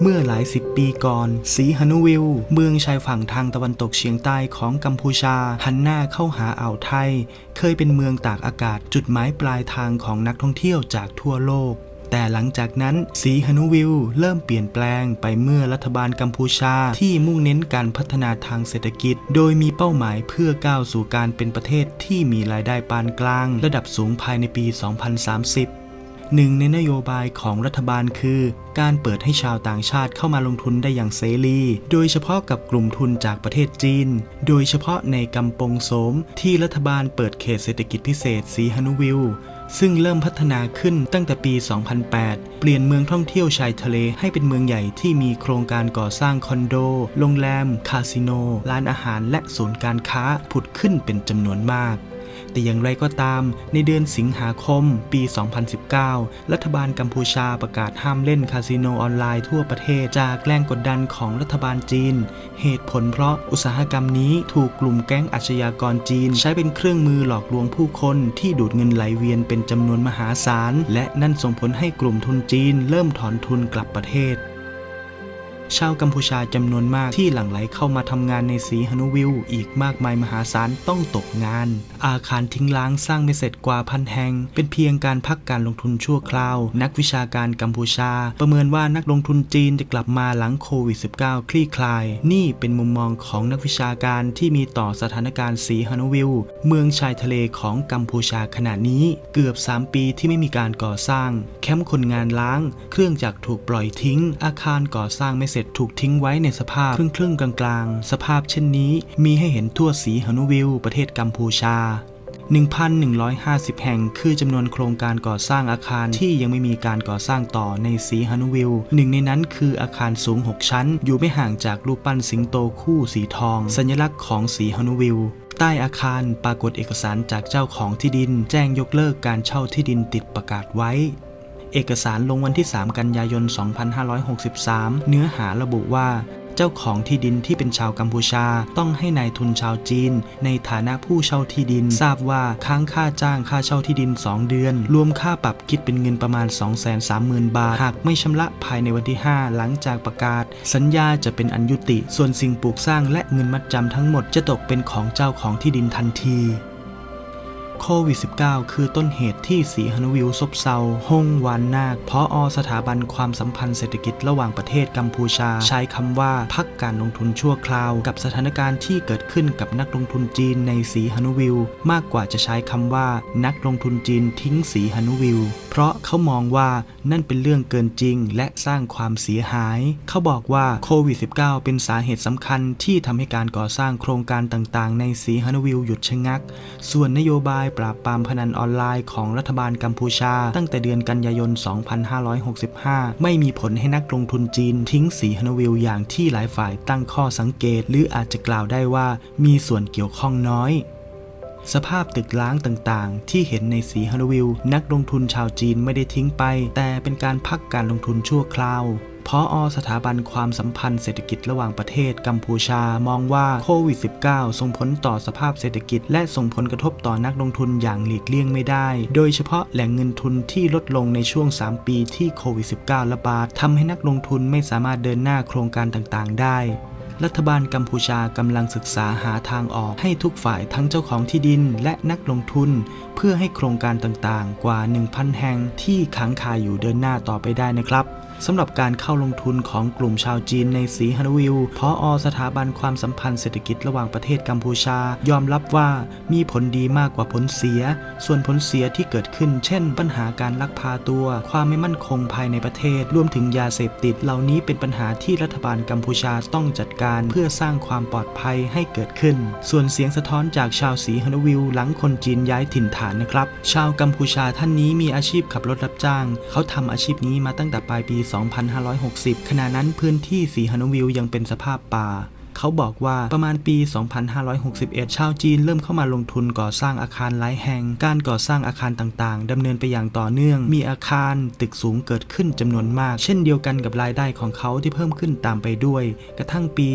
เมื่อหลายสิบปีก่อนสีฮานุวิลเมืองชายฝั่งทางตะวันตกเฉียงใต้ของกัมพูชา หันหน้าเข้าหาอ่าวไทย เคยเป็นเมืองตากอากาศจุดหมายปลายทางของนักท่องเที่ยวจากทั่วโลกแต่หลังจากนั้นสีฮานุวิลเริ่มเปลี่ยนแปลงไปเมื่อรัฐบาลกัมพูชาที่มุ่งเน้นการพัฒนาทางเศรษฐกิจ โดยมีเป้าหมายเพื่อก้าวสู่การเป็นประเทศที่มีรายได้ปานกลาง ระดับสูงภายในปี 2030 หนึ่งในนโยบายของรัฐบาลคือ การเปิดให้ชาวต่างชาติเข้ามาลงทุนได้อย่างเสรี โดยเฉพาะกับกลุ่มทุนจากประเทศจีน โดยเฉพาะในกำปงโสมที่รัฐบาลเปิดเขตเศรษฐกิจพิเศษสีฮานุวิลซึ่งเริ่มพัฒนาขึ้นตั้งแต่ปี 2008 เปลี่ยนเมืองท่องเที่ยวชายทะเลให้เป็นเมืองใหญ่ที่มีโครงการก่อสร้างคอนโด โรงแรม คาสิโน ร้านอาหารและศูนย์การค้าผุดขึ้นเป็นจำนวนมาก แต่อย่างไรก็ตาม ในเดือนสิงหาคม ปี 2019 รัฐบาลกัมพูชาประกาศห้ามเล่นคาสิโนออนไลน์ทั่วประเทศจากแรงกดดันของรัฐบาลจีน เหตุผลเพราะอุตสาหกรรมนี้ถูกกลุ่มแก๊งอาชญากรจีน ใช้เป็นเครื่องมือหลอกลวงผู้คนที่ดูดเงินไหลเวียนเป็นจำนวนมหาศาล และนั่นส่งผลให้กลุ่มทุนจีนเริ่มถอนทุนกลับประเทศ ชาวกัมพูชาจำนวนมากที่หลั่งไหลเข้ามาทำงานในสีฮานุวิลอีกมากมายมหาศาลต้องตกงาน อาคารทิ้งร้างสร้างไม่เสร็จกว่าพันแห่ง เป็นเพียงการพักการลงทุนชั่วคราว นักวิชาการกัมพูชา ประเมินว่านักลงทุนจีนจะกลับมาหลังโควิด -19 คลี่คลาย นี่เป็นมุมมองของนักวิชาการที่มีต่อสถานการณ์สีฮานุวิลเมืองชายทะเลของกัมพูชาขณะนี้ เกือบ 3 ปีที่ไม่มีการก่อสร้าง แคมป์คนงานล้าง เครื่องจักรถูกปล่อยทิ้ง อาคารก่อสร้างไม่เสร็จถูกทิ้งไว้ในสภาพครึ่งๆกลางๆ สภาพเช่นนี้มีให้เห็นทั่วสีฮานุวิลประเทศกัมพูชา 1,150 แห่งคือจำนวนโครงการก่อสร้างอาคารที่ยังไม่มีการก่อสร้างต่อในสีฮานุวิลหนึ่งในนั้นคืออาคารสูง 6 ชั้น อยู่ไม่ห่างจากรูปปั้นสิงโตคู่สีทอง สัญลักษณ์ของสีฮานุวิลใต้อาคารปรากฏเอกสารจากเจ้าของที่ดิน แจ้งยกเลิกการเช่าที่ดินติดประกาศไว้ เอกสารลงวันที่ 3 กันยายน 2563 เนื้อหาระบุว่าเจ้าของที่ดินที่เป็นชาวกัมพูชาต้องให้นายทุนชาวจีน ในฐานะผู้เช่าที่ดิน ทราบว่าค้างค่าจ้างค่าเช่าที่ดิน 2 เดือน รวมค่าปรับคิดเป็นเงินประมาณ 230,000 บาท หากไม่ชำระภายในวันที่ 5 หลังจากประกาศ สัญญาจะเป็นอันยุติ ส่วนสิ่งปลูกสร้างและเงินมัดจำทั้งหมดจะตกเป็นของเจ้าของที่ดินทันที โควิด -19 คือต้นเหตุที่สีฮานุวิลซบเซาฮงวานนาคพออสถาบันความสัมพันธ์เศรษฐกิจระหว่างประเทศกัมพูชา ใช้คำว่าพักการลงทุนชั่วคราว กับสถานการณ์ที่เกิดขึ้นกับนักลงทุนจีนในสีฮานุวิลมากกว่าจะใช้คำว่า นักลงทุนจีนทิ้งสีฮานุวิลเพราะเขามองว่านั่นเป็นเรื่องเกินจริง และสร้างความเสียหาย เขาบอกว่าโควิด -19 เป็นสาเหตุสำคัญที่ทำให้การก่อสร้างโครงการต่างๆ ในสีฮานุวิลหยุดชะงัก ส่วนนโยบายปราบปรามพนันออนไลน์ของรัฐบาลกัมพูชา ตั้งแต่เดือนกันยายน 2565 ไม่มีผลให้นักลงทุนจีนทิ้งสีฮานุวิลอย่างที่หลายฝ่ายตั้งข้อสังเกต หรืออาจจะกล่าวได้ว่ามีส่วนเกี่ยวข้องน้อยสภาพตึกล้างต่างๆ ที่เห็นในสีฮานุวิลนักลงทุนชาวจีนไม่ได้ทิ้งไป แต่เป็นการพักการลงทุนชั่วคราว พออสถาบันความสัมพันธ์เศรษฐกิจระหว่างประเทศกัมพูชามองว่าโควิด -19 ส่งผลต่อสภาพเศรษฐกิจ และส่งผลกระทบต่อนักลงทุนอย่างหลีกเลี่ยงไม่ได้ โดยเฉพาะแหล่งเงินทุนที่ลดลงในช่วง 3 ปีที่โควิด -19 ระบาดทำให้นักลงทุนไม่สามารถเดินหน้าโครงการต่างๆ ได้รัฐบาลกัมพูชากำลังศึกษาหาทางออกให้ทุกฝ่ายทั้งเจ้าของที่ดินและนักลงทุน เพื่อให้โครงการต่างๆ กว่า 1,000 แห่งที่ค้างคาอยู่เดินหน้าต่อไปได้นะครับ สำหรับการเข้าลงทุนของกลุ่มชาวจีนในสีฮานวิลพออสถาบันความสัมพันธ์เศรษฐกิจระหว่างประเทศกัมพูชา ยอมรับว่ามีผลดีมากกว่าผลเสีย ส่วนผลเสียที่เกิดขึ้น เช่น ปัญหาการลักพาตัว ความไม่มั่นคงภายในประเทศ รวมถึงยาเสพติด เหล่านี้เป็นปัญหาที่รัฐบาลกัมพูชาต้องจัดการเพื่อสร้างความปลอดภัยให้เกิดขึ้น ส่วนเสียงสะท้อนจากชาวสีฮานวิลหลังคนจีนย้ายถิ่นฐานนะครับ ชาวกัมพูชาท่านนี้มีอาชีพขับรถรับจ้าง เขาทำอาชีพนี้มาตั้งแต่ปลายปี2560 ขณะนั้นพื้นที่สีฮานุวิลยังเป็นสภาพป่า เขาบอกว่าประมาณปี 2561 ชาวจีนเริ่มเข้ามาลงทุนก่อสร้างอาคารหลายแห่ง การก่อสร้างอาคารต่างๆดำเนินไปอย่างต่อเนื่อง มีอาคารตึกสูงเกิดขึ้นจำนวนมาก เช่นเดียวกันกับรายได้ของเขาที่เพิ่มขึ้นตามไปด้วย กระทั่งปี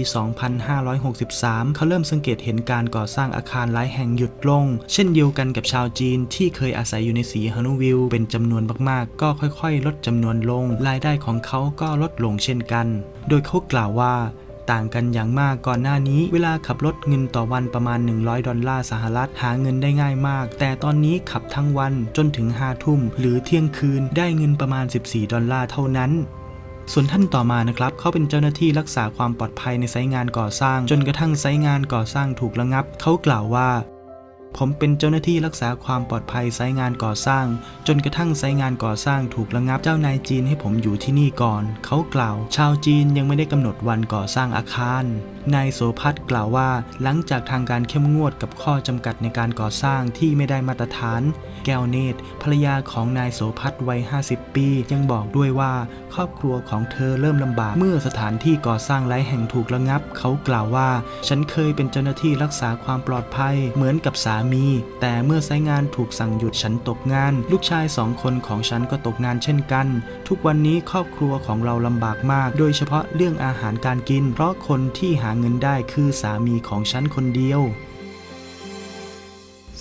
2563 เขาเริ่มสังเกตเห็นการก่อสร้างอาคารหลายแห่งหยุดลง เช่นเดียวกันกับชาวจีนที่เคยอาศัยอยู่ในสีฮานุวิลเป็นจำนวนมากๆ ก็ค่อยๆ ลดจำนวนลง รายได้ของเขาก็ลดลงเช่นกัน โดยเขากล่าวว่า ต่างกันอย่างมากก่อนหน้านี้ เวลาขับรถเงินต่อวันประมาณ 100 ดอลลาร์สหรัฐหาเงินได้ง่ายมาก แต่ตอนนี้ขับทั้งวันจนถึง5ทุ่ม หรือเที่ยงคืนได้เงินประมาณ 14 ดอลลาร์เท่านั้นส่วนท่านต่อมานะครับ เขาเป็นเจ้าหน้าที่รักษาความปลอดภัยในไซต์งานก่อสร้าง จนกระทั่งไซต์งานก่อสร้างถูกระงับ เขากล่าวว่า ผมเป็นเจ้าหน้าที่รักษาความปลอดภัยไซงานก่อสร้าง จนกระทั่งไซงานก่อสร้างถูกระงับเจ้านายจีนให้ผมอยู่ที่นี่ก่อน เขากล่าว ชาวจีนยังไม่ได้กำหนดวันก่อสร้างอาคาร นายโสพัฒน์กล่าวว่า หลังจากทางการเข้มงวดกับข้อจำกัดในการก่อสร้างที่ไม่ได้มาตรฐาน แก้วเนตรภรรยาของนายโสพัฒน์วัย 50 ปี ยังบอกด้วยว่า ครอบครัวของเธอเริ่มลำบากเมื่อสถานที่ก่อสร้างหลายแห่งถูกระงับ เขากล่าวว่า ฉันเคยเป็นเจ้าหน้าที่รักษาความปลอดภัยเหมือนกับสามี แต่เมื่อไซต์งานถูกสั่งหยุดฉันตกงาน ลูกชายสองคนของฉันก็ตกงานเช่นกัน ทุกวันนี้ครอบครัวของเราลำบากมาก โดยเฉพาะเรื่องอาหารการกิน เพราะคนที่หาเงินได้คือสามีของฉันคนเดียว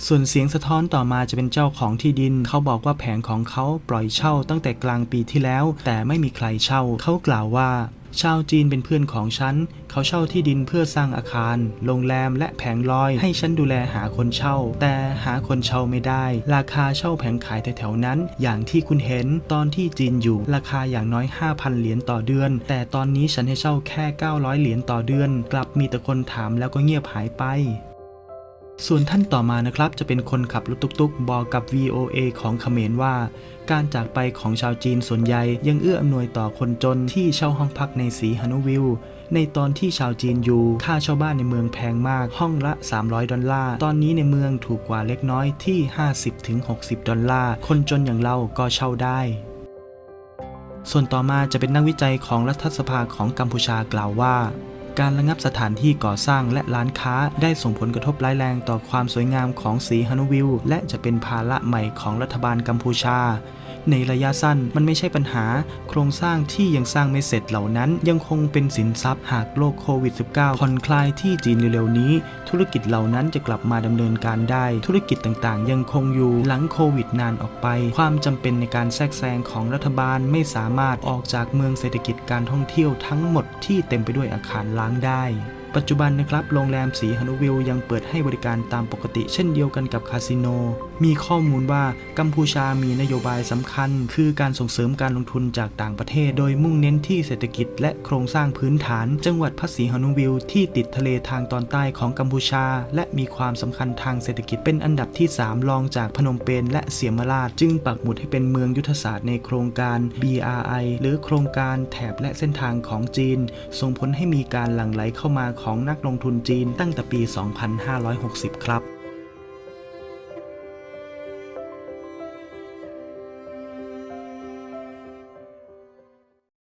ส่วนเสียงสะท้อนต่อมาจะเป็นเจ้าของที่ดิน เขาบอกว่าแผงของเขาปล่อยเช่าตั้งแต่กลางปีที่แล้ว แต่ไม่มีใครเช่า เขากล่าวว่า ชาวจีนเป็นเพื่อนของฉัน เขาเช่าที่ดินเพื่อสร้างอาคาร โรงแรมและแผงลอย ให้ฉันดูแลหาคนเช่า แต่หาคนเช่าไม่ได้ ราคาเช่าแผงขายแถวๆนั้น อย่างที่คุณเห็นตอนที่จีนอยู่ราคาอย่างน้อย 5,000 เหรียญต่อเดือน แต่ตอนนี้ฉันให้เช่าแค่ 900 เหรียญต่อเดือน กลับมีแต่คนถามแล้วก็เงียบหายไป ส่วนท่านต่อมานะครับจะเป็นคนขับรถตุกๆ บอกกับ VOA ของเขมรว่า การจากไปของชาวจีนส่วนใหญ่ยังเอื้ออำนวยต่อคนจนที่เช่าห้องพักในสีฮานุวิลในตอนที่ชาวจีนอยู่ ค่าเช่าบ้านในเมืองแพงมาก ห้องละ 300 ดอลลาร์ ตอนนี้ในเมืองถูกกว่าเล็กน้อยที่ 50-60 ดอลลาร์ คนจนอย่างเราก็เช่าได้ ส่วนต่อมาจะเป็นนักวิจัยของรัฐสภาของกัมพูชากล่าวว่า การระงับสถานที่ก่อสร้างและร้านค้าได้ส่งผลกระทบร้ายแรงต่อความสวยงามของสีฮานุวิลและจะเป็นภาระใหม่ของรัฐบาลกัมพูชา ในระยะสั้นมันไม่ใช่ปัญหา โครงสร้างที่ยังสร้างไม่เสร็จเหล่านั้น ยังคงเป็นสินทรัพย์หากโรคโควิด -19 ผ่อนคลายที่จีนเร็วๆนี้ ธุรกิจเหล่านั้นจะกลับมาดำเนินการได้ ธุรกิจต่างๆ ยังคงอยู่หลังโควิดนานออกไป ความจำเป็นในการแทรกแซงของรัฐบาลไม่สามารถออกจากเมืองเศรษฐกิจการท่องเที่ยวทั้งหมดที่เต็มไปด้วยอาคารล้างได้ ปัจจุบันนะครับโรงแรมสีฮานุวิลยังเปิดให้บริการตามปกติ เช่นเดียวกันกับคาสิโน มีข้อมูลว่ากัมพูชามีนโยบายสำคัญ คือการส่งเสริมการลงทุนจากต่างประเทศ โดยมุ่งเน้นที่เศรษฐกิจและโครงสร้างพื้นฐาน จังหวัดพัสีฮานุวิลที่ติดทะเลทางตอนใต้ของกัมพูชา และมีความสำคัญทางเศรษฐกิจเป็นอันดับที่ 3 รองจากพนมเปญและเสียมราช จึงปักหมุดให้เป็นเมืองยุทธศาสตร์ในโครงการ BRI หรือโครงการแถบและเส้นทางของจีน ส่งผลให้มีการหลั่งไหลเข้ามาของนักลงทุนจีนตั้งแต่ปี 2560 ครับ